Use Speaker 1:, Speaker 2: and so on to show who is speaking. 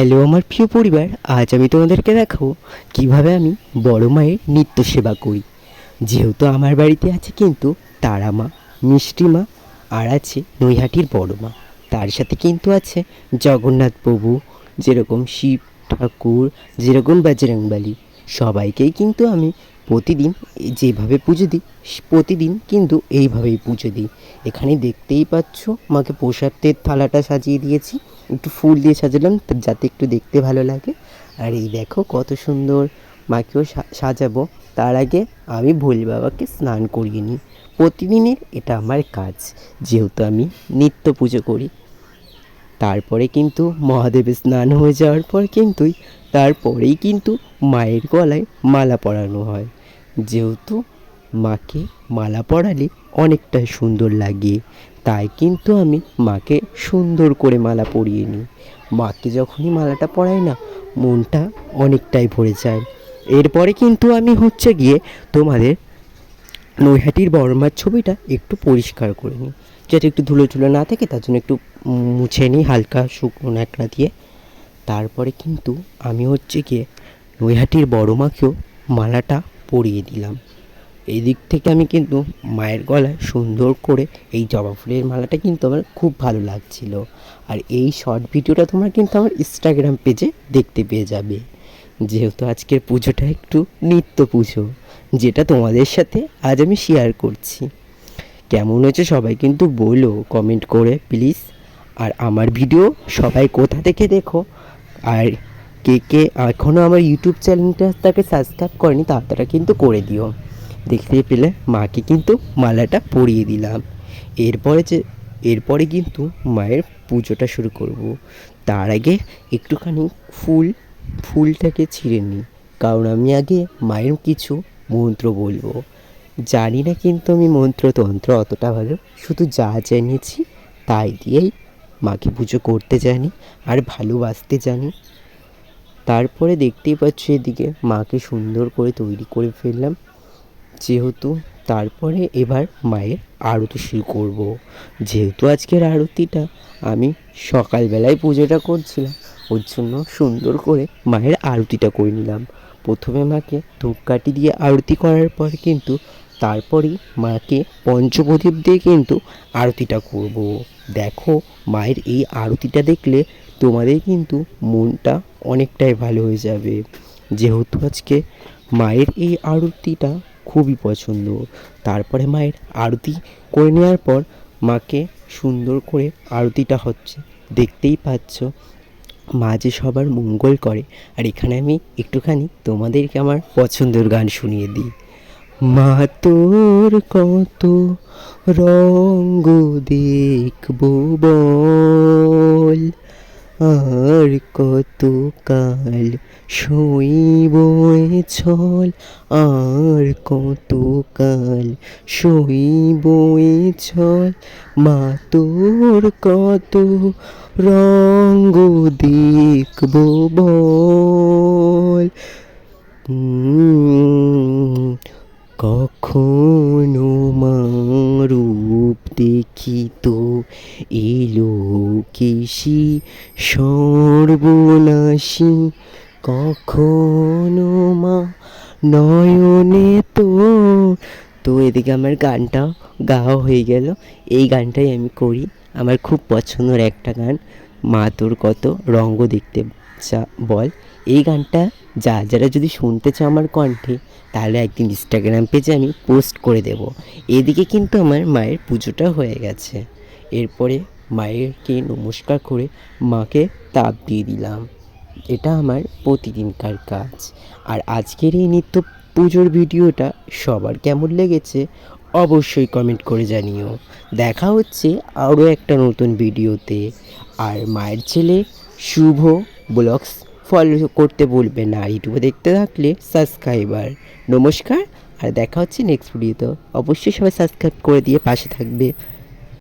Speaker 1: Hello আমার প্রিয় পরিবার, আজ আমি তোমাদেরকে দেখাবো কীভাবে আমি বড় মায়ের নিত্য সেবা করি। যেহেতু আমার বাড়িতে আছে কিন্তু তারা মা, মিষ্টি মা, আর আছে নৈহাটির বড় মা। তার সাথে কিন্তু আছে জগন্নাথ প্রভু, যেরকম শিব ঠাকুর, যেরকম বাজরংবালি। সবাইকেই কিন্তু আমি প্রতিদিন যেভাবে পুজো দিই, প্রতিদিন কিন্তু এইভাবেই পুজো দিই। এখানে দেখতেই পাচ্ছ, মাকে প্রসাদের থালাটা সাজিয়ে দিয়েছি। একটু ফুল দিয়ে সাজালাম যাতে একটু দেখতে ভালো লাগে। আর এই দেখো কত সুন্দর মাকেও সাজাবো। তার আগে আমি ভোলে বাবাকে স্নান করিয়ে নিই। প্রতিদিনের এটা আমার কাজ, যেহেতু আমি নিত্য পুজো করি। তারপরে কিন্তু মহাদেবের স্নান হয়ে যাওয়ার পর কিন্তুই তারপরেই কিন্তু মায়ের গলায় মালা পরানো হয়। যেহেতু মাকে মালা পরালে অনেকটা সুন্দর লাগে, তাই কিন্তু আমি মাকে সুন্দর করে মালা পরিয়ে নিই। মাকে যখনই মালাটা পরাই না, মনটা অনেকটাই ভরে যায়। এরপরে কিন্তু আমি হচ্ছে গিয়ে তোমাদের নৈহাটির বড়মার ছবিটা একটু পরিষ্কার করে নিই। যাতে একটু ধুলো ধুলো না থাকে, তার জন্য একটু মুছে নিই হালকা শুকনো ন্যাকড়া দিয়ে। তারপরে কিন্তু আমি হচ্ছে গিয়ে নৈহাটির বড় মাকেও মালাটা পরিয়ে দিলাম। এই দিক থেকে আমি কিন্তু মায়ের গলায় সুন্দর করে এই জবা ফুলের মালাটা কিন্তু আমার খুব ভালো লাগছিল। আর এই শর্ট ভিডিওটা তোমরা কিন্তু আমার ইনস্টাগ্রাম পেজে দেখতে পেয়ে যাবে। যেহেতু আজকের পুজোটা একটু নিত্য পুজো, যেটা তোমাদের সাথে আজ আমি শেয়ার করছি। কেমন হয়েছে সবাই কিন্তু বলো কমেন্ট করে প্লিজ আর আমার ভিডিও সবাই কোথা থেকে দেখো? আর কে কে এখনও আমার ইউটিউব চ্যানেলটা তাকে সাবস্ক্রাইব করেনি তারা কিন্তু করে দিও। দেখতে পেলে মাকে কিন্তু মালাটা পরিয়ে দিলাম। এরপরে যে, এরপরে কিন্তু মায়ের পুজোটা শুরু করব। তার আগে একটুখানি ফুল, ফুলটাকে ছিঁড়ে নিই। কারণ আমি আগে মায়ের কিছু মন্ত্র বলব। জানি না কিন্তু আমি মন্ত্রতন্ত্র অতটা ভালো, শুধু যা জেনেছি তাই দিয়েই মাকে পুজো করতে জানি আর ভালোবাসতে জানি। তারপরে দেখতেই পাচ্ছি এদিকে মাকে সুন্দর করে তৈরি করে ফেললাম যেহেতু তারপরে এবার মায়ের আরতি শুরু করব। যেহেতু আজকের আরতিটা, আমি সকালবেলায় পুজোটা করছিলাম, ওর জন্য সুন্দর করে মায়ের আরতিটা করে নিলাম প্রথমে মাকে ধূপকাঠি দিয়ে আরতি করার পর কিন্তু তারপরেই মাকে পঞ্চপ্রদীপ দিয়ে কিন্তু আরতিটা করব। দেখো, মায়ের এই আরতিটা দেখলে তোমাদের কিন্তু মনটা অনেকটাই ভালো হয়ে যাবে। যেহেতু আজকে মায়ের এই আরতিটা খুবই পছন্দ। তারপরে মায়ের আরতি করে নেওয়ার পর মাকে সুন্দর করে আরতিটা হচ্ছে, দেখতেই পাচ্ছ। মা যে সবার মঙ্গল করে। আর এখানে আমি একটুখানি তোমাদেরকে আমার পছন্দের গান শুনিয়ে দিই। মা তোর কত রঙ্গ দেখব আর কত কাল এ ছল? আর কত কাল এ ছল? মা তোর কত রঙ্গ দেখব বল? কখনো মারূপ দেখি তো এলো কেশি, সর্বনাশী, কখনো মা নয়নে তো। তো এদিকে আমার গানটা গাওয়া হয়ে গেল। এই গানটাই আমি করি। আমার খুব পছন্দের একটা গান মা তোর কত রঙ্গ দেখতে চা বল। এই গানটা যা, যারা যদি শুনতে চাও আমার কণ্ঠে, তাহলে একদিন ইনস্টাগ্রাম পেজে আমি পোস্ট করে দেব। এদিকে কিন্তু আমার মায়ের পুজোটা হয়ে গেছে। এরপরে মায়েরকে নমস্কার করে মাকে তাপ দিয়ে দিলাম। এটা আমার প্রতিদিনকার কাজ। আর আজকের এই নিত্য পুজোর ভিডিওটা সবার কেমন লেগেছে, অবশ্যই কমেন্ট করে জানিও। দেখা হচ্ছে আরও একটা নতুন ভিডিওতে। আর মায়ের ছেলে শুভ ব্লগস ফলো করতে বলবে না আর ইউটিউবে দেখতে থাকলে সাবস্ক্রাইবার। নমস্কার, আর দেখা হচ্ছে নেক্সট ভিডিওতে অবশ্যই সবাই সাবস্ক্রাইব করে দিয়ে পাশে থাকবে।